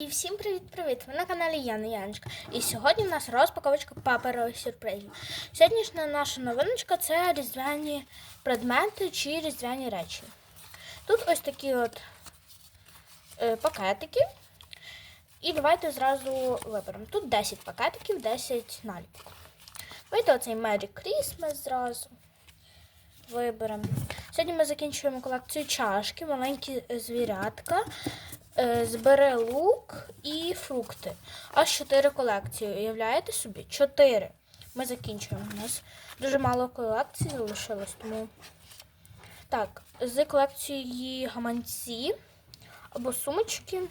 І всім привіт-привіт! Ви на каналі Яна Яночка. І сьогодні в нас розпаковочка паперових сюрпризів. Сьогоднішня наша новиночка це різдвяні предмети чи різдвяні речі. Тут ось такі от е, пакетики. І давайте зразу виберемо. Тут 10 пакетиків, 10 наліпок. Давайте оцей Merry Christmas зразу виберемо. Сьогодні ми закінчуємо колекцію чашки, маленькі звірятка, збере лук і фрукти. Аж чотири колекції. Уявляєте собі? Чотири. Ми закінчуємо. У нас дуже мало колекцій залишилось, тому. Так, з колекцієї гаманці або сумочки.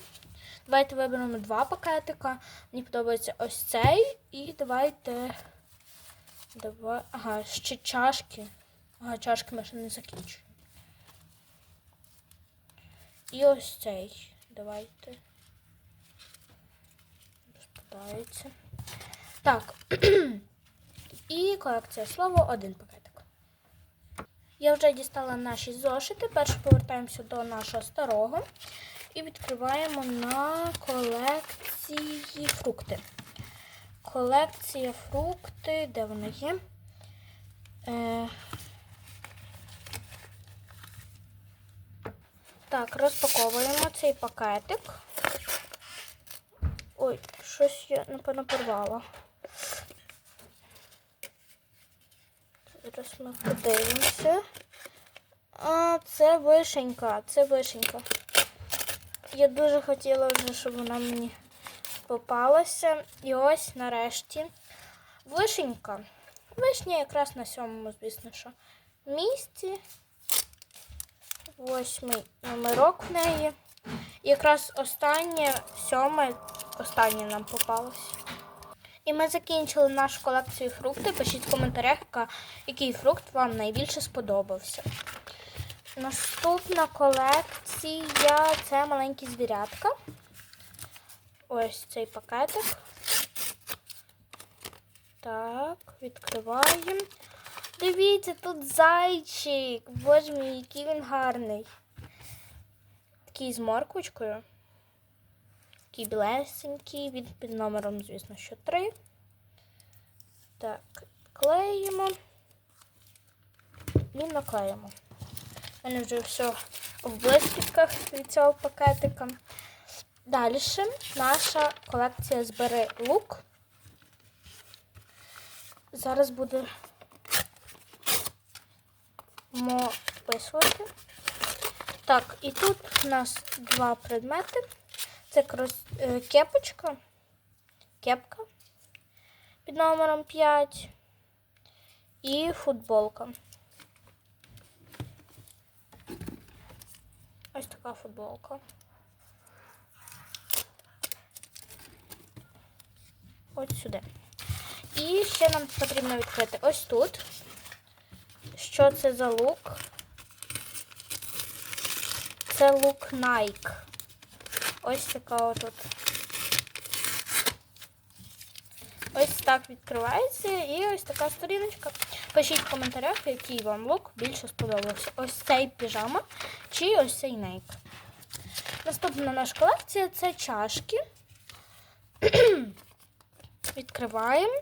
Давайте виберемо два пакетика. Мені подобається ось цей. І давайте. Давай. Ага, ще чашки. Ага, чашки ми ще не закінчуємо. І ось цей. Давайте. Розпадається. Так. І колекція слово один пакетик. Я вже дістала наші зошити. Перше повертаємося до нашого старого і відкриваємо на колекції фрукти. Колекція фрукти, де вона є? Е, Так, розпаковуємо цей пакетик. Ой, щось я, напевно, порвала. Зараз ми подивимося. А, це вишенька, це вишенька. Я дуже хотіла вже, щоб вона мені попалася. І ось нарешті вишенька. Вишня якраз на сьомому, звісно, що місці. Восьмий номерок в неї. І якраз останнє, сьоме, останнє нам попалось. І ми закінчили нашу колекцію фруктів. Пишіть в коментарях, який фрукт вам найбільше сподобався. Наступна колекція це маленькі звірятка. Ось цей пакетик. Так, відкриваємо. Дивіться, тут зайчик. Боже мій, який він гарний. Такий з морквочкою. Такий білесенький, він під номером, звісно, що 3. Так, клеїмо і наклеїмо. У мене вже все в блискітках від цього пакетика. Далі наша колекція збере лук. Зараз буде мо. Так, і тут у нас два предмети. Це е, кепочка, кепка під номером 5 і футболка. Ось така футболка. Ось сюди. І ще нам потрібно відкрити ось тут. Що це за лук? Це лук Nike. Ось така отут. Ось так відкривається і ось така сторіночка. Пишіть в коментарях, який вам лук більше сподобався. Ось цей піжама чи ось цей Nike. Наступна наша колекція це чашки. Відкриваємо.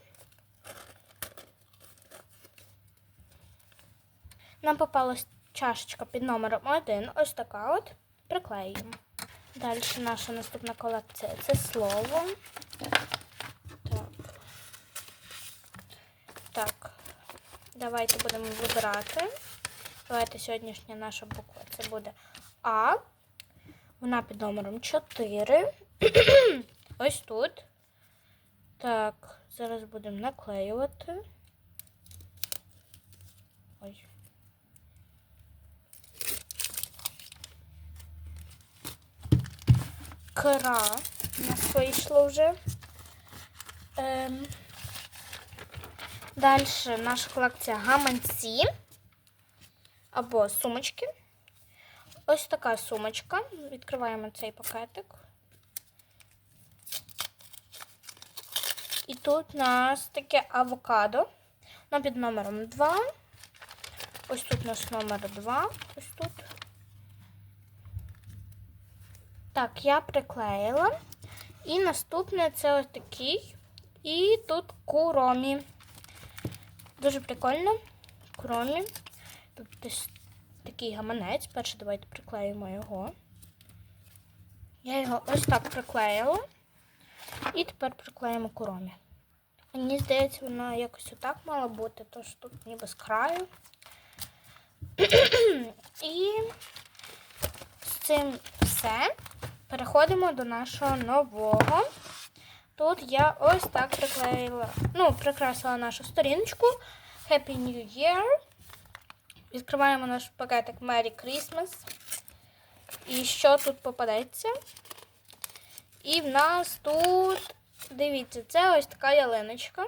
Нам попалась чашечка під номером 1. Ось така от. Приклеїмо. Далі наша наступна колекція це слово. Так. Так. Давайте будемо вибирати. Давайте сьогоднішня наша буква. Це буде А. Вона під номером 4. Ось тут. Так, зараз будемо наклеювати. Ой. Кра у нас вийшло вже. Ем. Далі наша колекція гаманці або сумочки. Ось така сумочка. Відкриваємо цей пакетик. І тут у нас таке авокадо. Воно під номером 2. Ось тут у нас номер 2. Ось тут. Так, я приклеїла. І наступне це ось такий. І тут куромі. Дуже прикольно. Куромі. Тут десь такий гаманець. Перше давайте приклеїмо його. Я його ось так приклеїла. І тепер приклеїмо куромі. Мені здається, вона якось отак мала бути, тож тут ніби з краю. І з цим все. Переходимо до нашого нового. Тут я ось так приклеїла, ну, прикрасила нашу сторіночку. Happy New Year. Відкриваємо наш пакетик Merry Christmas. І що тут попадеться? І в нас тут, дивіться, це ось така ялиночка.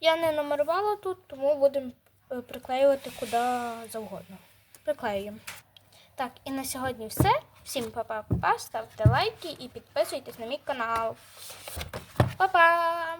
Я не номерувала тут, тому будемо е, приклеювати куди завгодно. Приклеюємо. Так, і на сьогодні все. Всім па-па-па-па, ставте лайки і підписуйтесь на мій канал. Па-па!